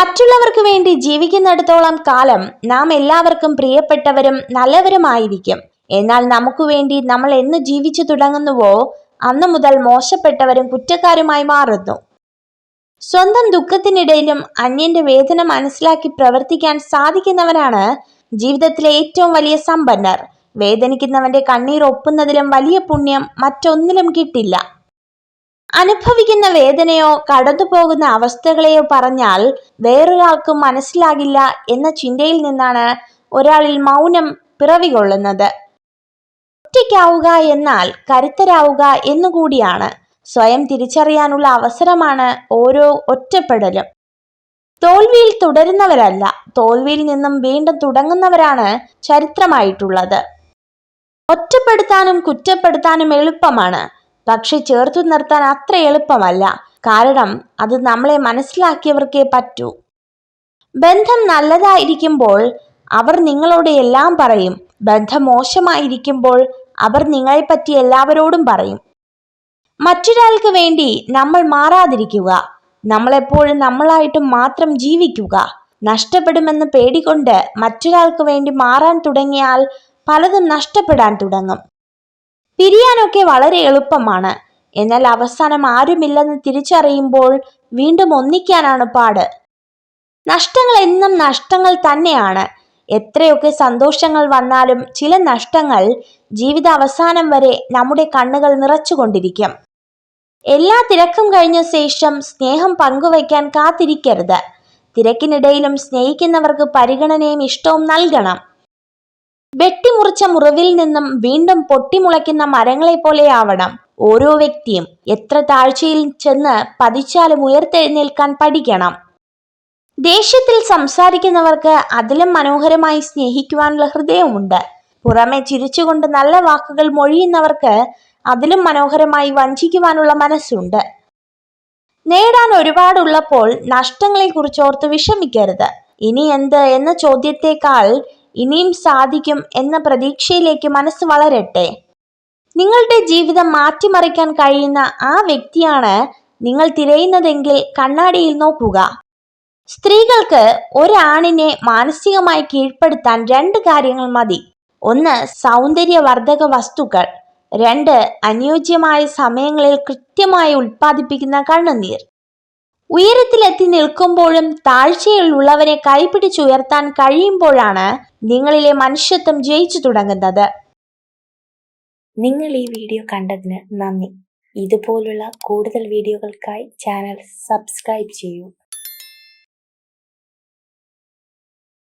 മറ്റുള്ളവർക്ക് വേണ്ടി ജീവിക്കുന്നിടത്തോളം കാലം നാം എല്ലാവർക്കും പ്രിയപ്പെട്ടവരും നല്ലവരുമായിരിക്കും. എന്നാൽ നമുക്ക് വേണ്ടി നമ്മൾ എന്ന് ജീവിച്ചു തുടങ്ങുന്നുവോ? അന്നു മുതൽ മോശപ്പെട്ടവരും കുറ്റക്കാരുമായി മാറുന്നു. സ്വന്തം ദുഃഖത്തിനിടയിലും അന്യന്റെ വേദന മനസ്സിലാക്കി പ്രവർത്തിക്കാൻ സാധിക്കുന്നവനാണ് ജീവിതത്തിലെ ഏറ്റവും വലിയ സമ്പന്നർ. വേദനിക്കുന്നവന്റെ കണ്ണീർ ഒപ്പുന്നതിലും വലിയ പുണ്യം മറ്റൊന്നിലും കിട്ടില്ല. അനുഭവിക്കുന്ന വേദനയോ കടന്നു പോകുന്ന അവസ്ഥകളെയോ പറഞ്ഞാൽ വേറൊരാൾക്കും മനസ്സിലാകില്ല എന്ന ചിന്തയിൽ നിന്നാണ് ഒരാളിൽ മൗനം പിറവികൊള്ളുന്നത്. ഒറ്റയ്ക്കാവുക എന്നാൽ കരുത്തരാവുക എന്നുകൂടിയാണ്. സ്വയം തിരിച്ചറിയാനുള്ള അവസരമാണ് ഓരോ ഒറ്റപ്പെടലും. തോൽവിയിൽ തുടരുന്നവരല്ല തോൽവിയിൽ നിന്നും വീണ്ടും തുടങ്ങുന്നവരാണ് ചരിത്രമായിട്ടുള്ളത്. ഒറ്റപ്പെടുത്താനും കുറ്റപ്പെടുത്താനും എളുപ്പമാണ്. പക്ഷെ ചേർത്തു നിർത്താൻ അത്ര എളുപ്പമല്ല. കാരണം അത് നമ്മളെ മനസ്സിലാക്കിയവർക്കേ പറ്റൂ. ബന്ധം നല്ലതായിരിക്കുമ്പോൾ അവർ നിങ്ങളോട് എല്ലാം പറയും. ബന്ധം മോശമായിരിക്കുമ്പോൾ അവർ നിങ്ങളെപ്പറ്റി എല്ലാവരോടും പറയും. മറ്റൊരാൾക്ക് വേണ്ടി നമ്മൾ മാറാതിരിക്കുക. നമ്മളെപ്പോഴും നമ്മളായിട്ട് മാത്രം ജീവിക്കുക. നഷ്ടപ്പെടുമെന്ന് പേടികൊണ്ട് മറ്റൊരാൾക്ക് വേണ്ടി മാറാൻ തുടങ്ങിയാൽ പലതും നഷ്ടപ്പെടാൻ തുടങ്ങും. പിരിയാനൊക്കെ വളരെ എളുപ്പമാണ്. എന്നാൽ അവസാനം ആരുമില്ലെന്ന് തിരിച്ചറിയുമ്പോൾ വീണ്ടും ഒന്നിക്കാനാണ് പാട്. നഷ്ടങ്ങൾ എന്നും നഷ്ടങ്ങൾ തന്നെയാണ്. എത്രയൊക്കെ സന്തോഷങ്ങൾ വന്നാലും ചില നഷ്ടങ്ങൾ ജീവിത അവസാനം വരെ നമ്മുടെ കണ്ണുകൾ നിറച്ചുകൊണ്ടിരിക്കും. എല്ലാ തിരക്കും കഴിഞ്ഞ ശേഷം സ്നേഹം പങ്കുവയ്ക്കാൻ കാത്തിരിക്കരുത്. തിരക്കിനിടയിലും സ്നേഹിക്കുന്നവർക്ക് പരിഗണനയും ഇഷ്ടവും നൽകണം. വെട്ടിമുറിച്ച മുറിവിൽ നിന്നും വീണ്ടും പൊട്ടിമുളയ്ക്കുന്ന മരങ്ങളെ പോലെയാവണം ഓരോ വ്യക്തിയും എത്ര താഴ്ചയിൽ ചെന്ന് പതിച്ചാലും ഉയർത്തെഴുന്നേൽക്കാൻ പഠിക്കണം. ദേഷ്യത്തിൽ സംസാരിക്കുന്നവർക്ക് അതിലും മനോഹരമായി സ്നേഹിക്കുവാനുള്ള ഹൃദയമുണ്ട് പുറമെ ചിരിച്ചുകൊണ്ട് നല്ല വാക്കുകൾ മൊഴിയുന്നവർക്ക് അതിലും മനോഹരമായി വഞ്ചിക്കുവാനുള്ള മനസ്സുണ്ട്. നേടാൻ ഒരുപാടുള്ളപ്പോൾ നഷ്ടങ്ങളെ കുറിച്ചോർത്ത് വിഷമിക്കരുത്. ഇനി എന്ത്? എന്ന ചോദ്യത്തെക്കാൾ ഇനിയും സാധിക്കും എന്ന പ്രതീക്ഷയിലേക്ക് മനസ്സ് വളരട്ടെ. നിങ്ങളുടെ ജീവിതം മാറ്റിമറിക്കാൻ കഴിയുന്ന ആ വ്യക്തിയാണ് നിങ്ങൾ തിരയുന്നതെങ്കിൽ കണ്ണാടിയിൽ നോക്കുക. സ്ത്രീകൾക്ക് ഒരാണിനെ മാനസികമായി കീഴ്പ്പെടുത്താൻ രണ്ട് കാര്യങ്ങൾ മതി. ഒന്ന് സൗന്ദര്യവർദ്ധക വസ്തുക്കൾ. രണ്ട് അനുയോജ്യമായ സമയങ്ങളിൽ കൃത്യമായി ഉൽപ്പാദിപ്പിക്കുന്ന കണ്ണുനീർ. ഉയരത്തിലെത്തി നിൽക്കുമ്പോഴും താഴ്ചയിലുള്ളവരെ കൈപിടിച്ചുയർത്താൻ കഴിയുമ്പോഴാണ് നിങ്ങളിലെ മനുഷ്യത്വം ജയിച്ചു തുടങ്ങുന്നത്. നിങ്ങൾ ഈ വീഡിയോ കണ്ടതിന് നന്ദി. ഇതുപോലുള്ള കൂടുതൽ വീഡിയോകൾക്കായി ചാനൽ സബ്സ്ക്രൈബ് ചെയ്യൂ.